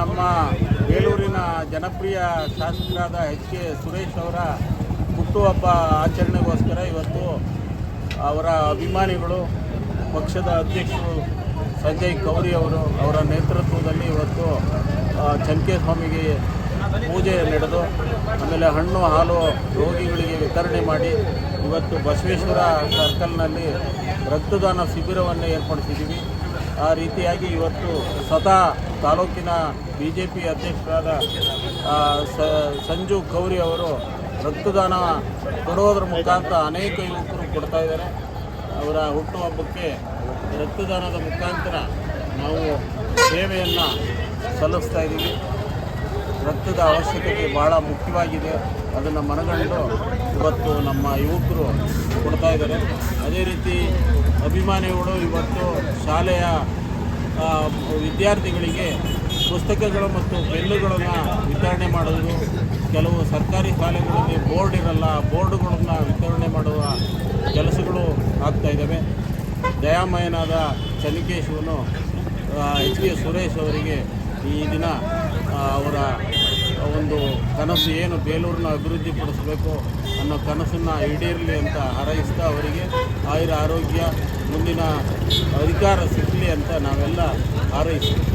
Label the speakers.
Speaker 1: ನಮ್ಮ ಬೇಲೂರಿನ ಜನಪ್ರಿಯ ಶಾಸಕರಾದ ಎಚ್ ಕೆ ಸುರೇಶ್ ಅವರ ಹುಟ್ಟುಹಬ್ಬ ಆಚರಣೆಗೋಸ್ಕರ ಇವತ್ತು ಅವರ ಅಭಿಮಾನಿಗಳು, ಪಕ್ಷದ ಅಧ್ಯಕ್ಷರು ಸಂಜಯ್ ಕೌರಿ ಅವರು ಅವರ ನೇತೃತ್ವದಲ್ಲಿ ಇವತ್ತು ಚಂಕೆ ಸ್ವಾಮಿಗೆ ಪೂಜೆ ನಡೆದು, ಆಮೇಲೆ ಹಣ್ಣು, ಹಾಲು, ರೋಗಿಗಳಿಗೆ ವಿತರಣೆ ಮಾಡಿ ಇವತ್ತು ಬಸವೇಶ್ವರ ಸರ್ಕಲ್ನಲ್ಲಿ ರಕ್ತದಾನ ಶಿಬಿರವನ್ನು ಏರ್ಪಡಿಸಿದ್ದೀವಿ. ಆ ರೀತಿಯಾಗಿ ಇವತ್ತು ಸ್ವತಃ ತಾಲೂಕಿನ ಬಿ ಜೆ ಪಿ ಅಧ್ಯಕ್ಷರಾದ ಸಂಜು ಗೌರಿ ಅವರು ರಕ್ತದಾನ ಕೊಡೋದ್ರ ಮುಖಾಂತರ ಅನೇಕ ಯುವಕರು ಕೊಡ್ತಾ ಇದ್ದಾರೆ. ಅವರ ಹುಟ್ಟುಹಬ್ಬಕ್ಕೆ ರಕ್ತದಾನದ ಮುಖಾಂತರ ನಾವು ಸೇವೆಯನ್ನು ಸಲ್ಲಿಸ್ತಾ ಇದ್ದೀವಿ. ರಕ್ತದ ಅವಶ್ಯಕತೆ ಭಾಳ ಮುಖ್ಯವಾಗಿದೆ. ಅದನ್ನು ಮನಗಂಡು ಇವತ್ತು ನಮ್ಮ ಯುವಕರು ಕೊಡ್ತಾ ಇದ್ದಾರೆ. ಅದೇ ರೀತಿ ಅಭಿಮಾನಿಗಳು ಇವತ್ತು ಶಾಲೆಯ ವಿದ್ಯಾರ್ಥಿಗಳಿಗೆ ಪುಸ್ತಕಗಳು ಮತ್ತು ಬೆಲ್ಲುಗಳನ್ನು ವಿತರಣೆ ಮಾಡೋದು ಕೆಲವು ಸರ್ಕಾರಿ ಶಾಲೆಗಳಲ್ಲಿ ಬೋರ್ಡ್ ಇರಲ್ಲ, ಬೋರ್ಡುಗಳನ್ನು ವಿತರಣೆ ಮಾಡುವ ಕೆಲಸಗಳು ಆಗ್ತಾ ಇದ್ದಾವೆ. ದಯಾಮಯನಾದ ಚನ್ನಿಕೇಶವನು ಎಚ್ ಕೆ ಸುರೇಶ್ ಅವರಿಗೆ ಈ ದಿನ ಅವರ ಒಂದು ಕನಸು ಏನು ಬೇಲೂರನ್ನ ಅಭಿವೃದ್ಧಿಪಡಿಸಬೇಕು ಅನ್ನೋ ಕನಸನ್ನು ಈಡೇರಲಿ ಅಂತ ಹಾರೈಸ್ತಾ ಅವರಿಗೆ, ಆಯುರ ಆರೋಗ್ಯ ಮುಂದಿನ ಅಧಿಕಾರ ಸಿಗಲಿ ಅಂತ ನಾವೆಲ್ಲ ಹಾರೈಸ್ತೀವಿ